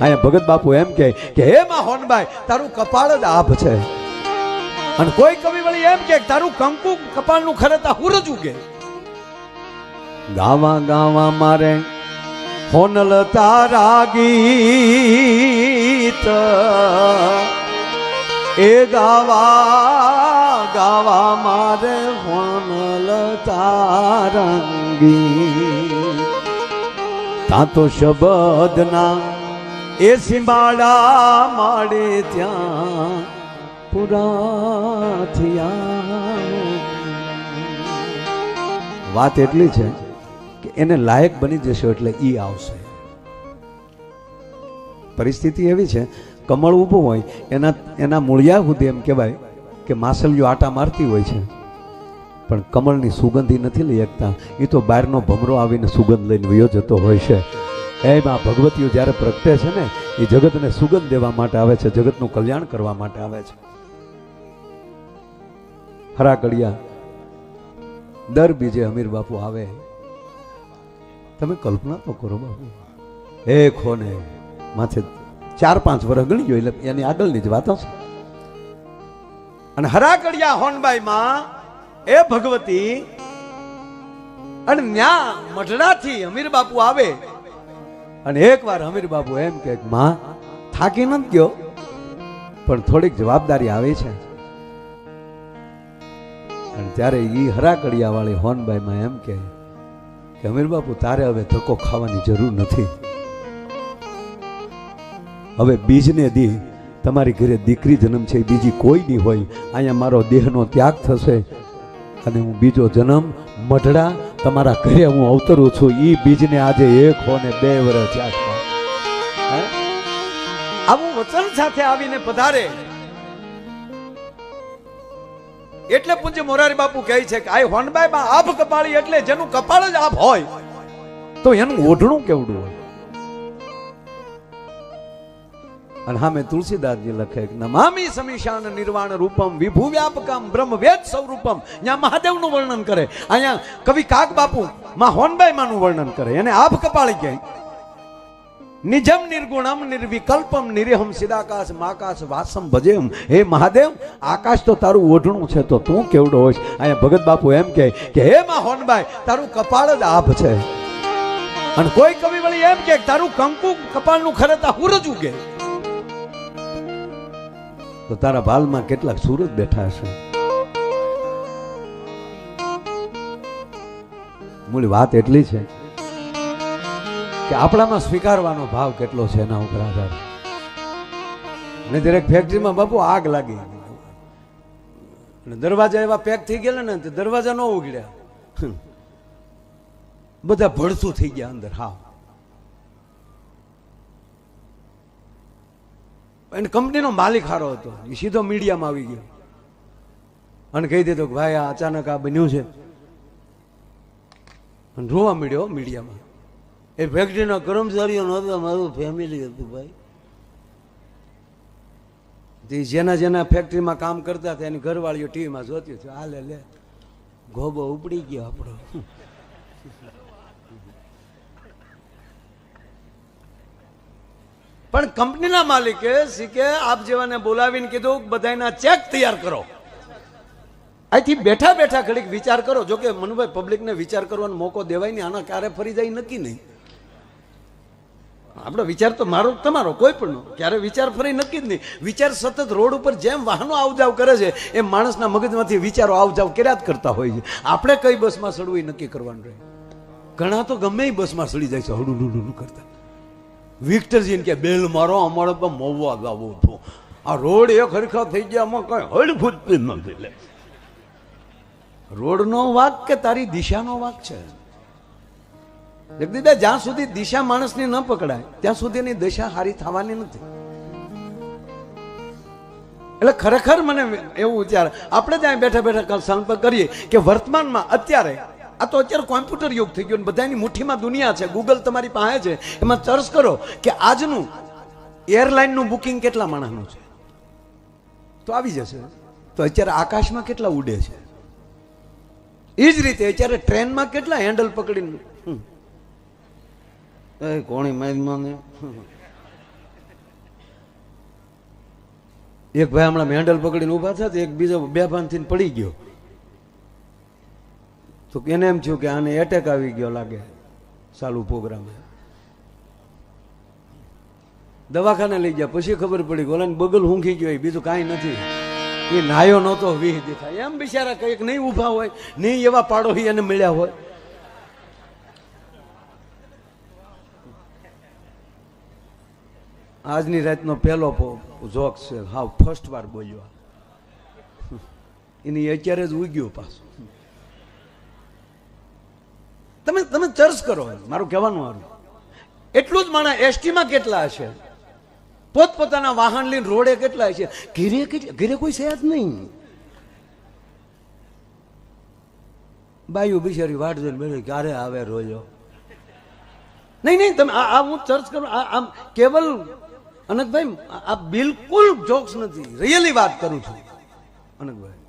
અહીંયા ભગત બાપુ એમ કહે કે, હે માં હોનભાઈ, તારું કપાળ જ આભ છે. અને કોઈ કવિ વળી એમ કે, તારું કંકુ કપાળનું ખરેતા હુરજ ઉગે ગાવા ગાવા મારે હોનલ તારા ગીત. એ ગાવા ગાવા મારે હોનલ તારંગી તા તો શબદના એ સિંબાડા માડે ત્યાં પુરા વાત એટલી છે કે એને લાયક બની જશો એટલે ઈ આવશે. પરિસ્થિતિ એવી છે, કમળ ઊભું હોય, એના એના મૂળિયા સુધી એમ કહેવાય કે માસલીઓ આટા મારતી હોય છે. પણ કમળની સુગંધી નથી લઈ શકતા. એ તો બહારનો ભમરો આવીને સુગંધ લઈને વયો જતો હોય છે. એમાં ભગવતીઓ જ્યારે પ્રગટે છે ને, એ જગતને સુગંધ દેવા માટે આવે છે, જગતનું કલ્યાણ કરવા માટે આવે છે. હરા કડિયા દર બીજે અમીર બાપુ આવે. તમે કલ્પના તો કરો બાપુ. એ ખોને, માથે ચાર પાંચ વર્ષ ગણી ગયો, એટલે એની આગળની જ વાતો છે. અને હરાકડિયા હોનબાઈ માં એ ભગવતી અને ન્યા મઢડાથી અમીર બાપુ આવે. અને એકવાર અમીર બાપુ એમ કે, માં, થાકી નથી ગયો, પણ થોડીક જવાબદારી આવે છે. અને ત્યારે એ હરાકડિયા વાળી હોનબાઈમાં એમ કે, હમીર બાપુ, તારે હવે ધક્કો ખાવાની જરૂર નથી. હવે બીજને દી, તમારી ઘરે દીકરી જન્મ છે બીજી કોઈ નહીં હોય. અહીંયા મારો દેહનો ત્યાગ થશે અને હું બીજો જન્મ, મઢડા તમારા ઘરે હું અવતરું છું. એ બીજને આજે એક હો ને બે વર્ષ થયા આવું વચન સાથે આવીને પધારે. એટલે પૂજ્ય મોરારી બાપુ કહે છે કે આ હોનબાઈ માં આભ કપાળી એટલે જેનું કપાળ જ આભ હોય, તો એનું ઓઢણું કેવડું હોય? અને સામે તુલસીદાસજી લખે નમામી સમીશાન નિર્વાણ રૂપમ, વિભુ વ્યાપકમ, બ્રહ્મ વેદ સ્વરૂપમ. ત્યાં મહાદેવનું વર્ણન કરે. અહીંયા કવિ કાક બાપુ માં હોનબાઈ માનું વર્ણન કરે. એને આભ કપાળી કહે નિજમ નિર્ગુણમ, નિર્વિકલ્પમ નિરહમ સિદાકાશ, માકાશ, વાસમ ભજેમ હે મહાદેવ, આકાશ તો તારું ઓઢણું છે, તો તું કેવડો હોઈશ? અહીંયા ભગત બાપુ એમ કહે કે, હે માં હોનબાઈ, તારું કપાળ જ આભ છે. અને કોઈ કવિ વળી એમ કે, તારું કંકુ કપાળનું ખરે તા હુરજ ઉગે તો તારા ભાલમાં કેટલાક સુરત બેઠા હશે. મૂળ વાત એટલી છે કે આપણામાં સ્વીકારવાનો ભાવ કેટલો છે એના ઉપર આધાર. અને દરેક ફેક્ટરીમાં બાપુ આગ લાગી, અને દરવાજા એવા પેક થઈ ગયેલા ને દરવાજા ન ઉગડ્યા. બધા ભડસું થઈ ગયા અંદર, હા. અને કંપનીનો માલિક હારો હતો. એ સીધો મીડિયામાં આવી ગયો. અને કહી દીધો કે ભાઈ, આ અચાનક આ બન્યું છે. અને રોવા મળ્યો મીડિયામાં એ ફેક્ટરીના કર્મચારીઓ નહોતા મારું ફેમિલી હતું ભાઈ. તે જેના જેના ફેક્ટરીમાં કામ કરતા હતા, એની ઘરવાળીઓ ટીવીમાં જોતી હતી. હાલે, લે. ગોબો ઉપડી ગયો આપણો. પણ કંપનીના માલિકે કે આપ જેવાને બોલાવીને કીધું બધાના ચેક તૈયાર કરો. અહીંથી બેઠા બેઠા ઘડીક વિચાર કરો. જો કે મનુભાઈ, પબ્લિકને વિચાર કરવાનો મોકો દેવાય નહીં, આના ક્યારે ફરી જાય નક્કી નહીં. આપણો વિચાર તો મારો, તમારો, કોઈ પણ ક્યારે વિચાર ફરી નક્કી જ નહીં. વિચાર સતત રોડ ઉપર જેમ વાહનો આવજાવ કરે છે, એમ માણસના મગજમાંથી વિચારો આવજાવ કર્યા જ કરતા હોય છે. આપણે કઈ બસમાં સડવું એ નક્કી કરવાનું રહે. ઘણા તો ગમે એ બસમાં સડી જાય છે, હડું કરતા. વિક્ટરજીને કે બેલ મારો, અમારે તો મવવા જવું હતું આ રોડ એક હરખા થઈ ગયા, આમાં કઈ હળફૂટ નથી લે. રોડનો વાક કે તારી દિશાનો વાક છે? જગદીશભાઈ જ્યાં સુધી દિશા માણસની ન પકડાય, ત્યાં સુધી એની દિશા સારી થવાની નથી. એટલે ખરેખર મને એવું વિચાર, આપણે ત્યાં બેઠા બેઠા સંપર્ક કરીએ કે વર્તમાનમાં અત્યારે આ તો અત્યારે કોમ્પ્યુટર યુગ થઈ ગયો બધાની મુઠ્ઠીમાં દુનિયા છે. ગૂગલ તમારી પાસે છે. એમાં સર્ચ કરો કે આજનું એરલાઇનનું બુકિંગ કેટલા માણસનું છે. તો આવી જશે. તો અત્યારે આકાશમાં કેટલા ઉડે છે. એ જ રીતે અત્યારે ટ્રેનમાં કેટલા હેન્ડલ પકડીને કોણી મહેમાન એક ભાઈ હમણાં હેન્ડલ પકડીને ઊભા થયા એક બીજો બે ભાન થઈને પડી ગયો. તો એને એમ થયું કે આને એટેક આવી ગયો લાગે ચાલુ પ્રોગ્રામ દવાખાને લઈ ગયા. પછી ખબર પડી કે ઓલાને બગલ ઊંઘી ગયો બીજું કાંઈ નથી. એ નાયો નહોતો, વીહ દેખાય એમ બિચારા કંઈક નહીં ઊભા હોય, નહીં એવા પાડોશી એને મળ્યા હોય. આજની રાતનો પહેલો જોક છે. હાવ ફર્સ્ટ વાર બોલ્યો. એની અત્યારે જ ઉગ્યો પાછું. તમે ચર્ચ કરો મારું કહેવાનું મારું એટલું જ માણા એસટીમાં કેટલા હશે? પોતપોતાના વાહન લઈને રોડે કેટલા છે ઘીરે ઘીરે કોઈ છે જ નહીં. બાયું બિચારી વાટ જોઈને બેઠી. ક્યારે આવે રોજો? નહીં નહીં, તમે આ હું ચર્ચ કરું આમ કેવલ અનકભાઈ આ બિલકુલ જોક્સ નથી. રિયલી વાત કરું છું. અનકભાઈ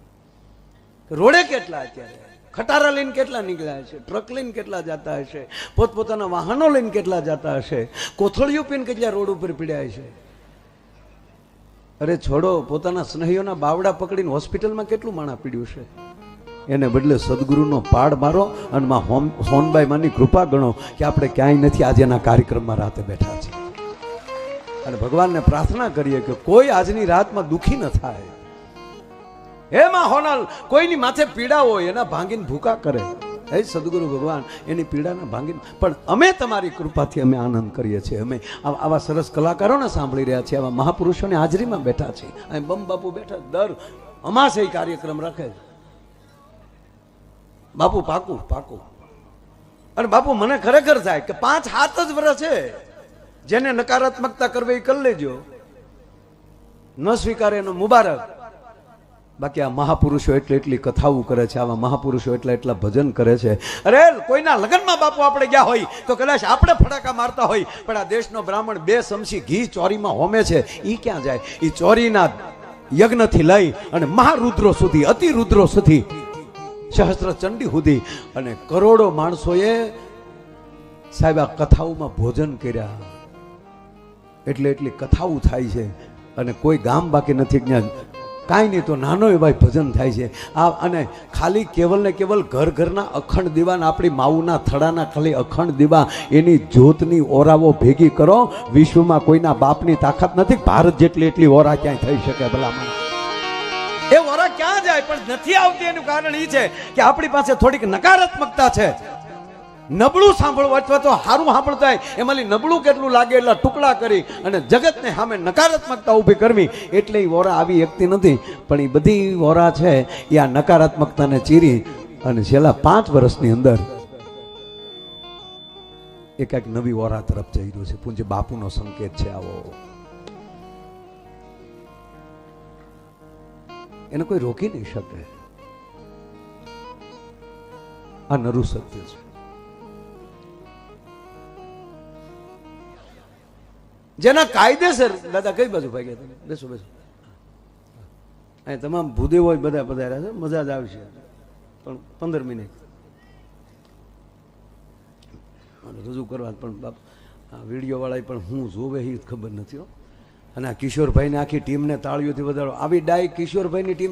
રોડે કેટલા અત્યારે? ખટારા લઈને કેટલા નીકળ્યા હશે? ટ્રક લઈને કેટલા જતા હશે? પોતપોતાના વાહનો લઈને કેટલા જતા હશે? કોથળીઓ પીને કેટલા રોડ ઉપર પીડ્યા છે અરે છોડો, પોતાના સ્નેહીઓના બાવડા પકડીને હોસ્પિટલમાં કેટલું માણા પીડ્યું છે? એને બદલે સદગુરુનો પાડ મારો અને માં હોમ સોનબાઈ માની કૃપા ગણો કે આપણે ક્યાંય નથી આજે એના કાર્યક્રમમાં રાતે બેઠા છીએ. અને ભગવાનને પ્રાર્થના કરીએ કે કોઈ આજની રાતમાં દુઃખી ન થાય. હે માં હોનલ, કોઈની માથે પીડા હોય, એના ભાંગીને ભૂકા કરે. હે સદગુરુ ભગવાન, એની પીડાના ભાંગીને. પણ અમે તમારી કૃપાથી અમે આનંદ કરીએ છીએ. અમે આવા સરસ કલાકારોને સાંભળી રહ્યા છીએ, આવા મહાપુરુષોની હાજરીમાં બેઠા છીએ. અહીં બમ બાપુ બેઠા, દર અમાસે કાર્યક્રમ રાખે છે. બાપુ, પાકું પાકું. અને બાપુ, મને ખરેખર થાય કે પાંચ હાથ જ વર્ષ છે. જેને નકારાત્મકતા કરવી એ કરી લેજો. ન સ્વીકારે એનો મુબારક. બાકી આ મહાપુરુષો એટલે એટલી કથાઓ કરે છે, આવા મહાપુરુષો એટલા એટલા ભજન કરે છે. અરે, કોઈના લગ્નમાં બાપુ આપણે ગયા હોય, તો કદાચ આપણે ફટાકા મારતા હોય, પણ આ દેશનો બ્રાહ્મણ બે સમસી ઘી ચોરીમાં હોમે છે એ ક્યાં જાય? એ ચોરીના યજ્ઞથી લઈ અને મહારુદ્રો સુધી, અતિરુદ્રો સુધી, સહસ્ત્ર ચંડી સુધી. અને કરોડો માણસોએ સાહેબ આ કથાઓમાં ભોજન કર્યા. એટલે એટલી કથાઓ થાય છે. અને કોઈ ગામ બાકી નથી જ્યાં કાંઈ નહીં, તો નાનો એવા ભજન થાય છે. આ અને ખાલી કેવલ ને કેવલ ઘર ઘરના અખંડ દીવાને આપણી માઉના થડાના ખાલી અખંડ દીવા એની જ્યોતની ઓરાઓ ભેગી કરો. વિશ્વમાં કોઈના બાપની તાકાત નથી. ભારત જેટલી એટલી ઓરા ક્યાંય થઈ શકે ભલામણ. એ ઓરા ક્યાં જાય? પણ નથી આવતી એનું કારણ એ છે કે આપણી પાસે થોડીક નકારાત્મકતા છે. નબળું સાંભળવું અથવા તો સારું સાંભળતા હોય, એમાંથી નબળું કેટલું લાગે એટલા ટુકડા કરી અને જગતને સામે નકારાત્મકતા ઊભી કરવી, એટલે એ વોરા આવી એકતી નથી. પણ એ બધી વોરા છે એ આ નકારાત્મકતાને ચીરી અને છેલ્લા પાંચ વર્ષની અંદર એક કંઈક નવી વોરા તરફ જઈ રહ્યું છે. પૂંજ બાપુનો સંકેત છે આવો. એને કોઈ રોકી નહીં શકે. આ નરું સત્ય છે. જેના કાયદેસર, દાદા, કઈ બાજુ ભાગ્યા તમે? બેસો બેસો. અહીં તમામ ભૂદેવો બધા પધાર્યા છે. મજા જ આવશે. પણ પંદર મિનિટ. રજૂ કરવા પણ બાપ, આ વીડિયો વાળા પણ હું જોવે એ ખબર નથી અને આ કિશોરભાઈને આખી ટીમને તાળીઓથી વધારો. આવી ડાય કિશોરભાઈની ટીમ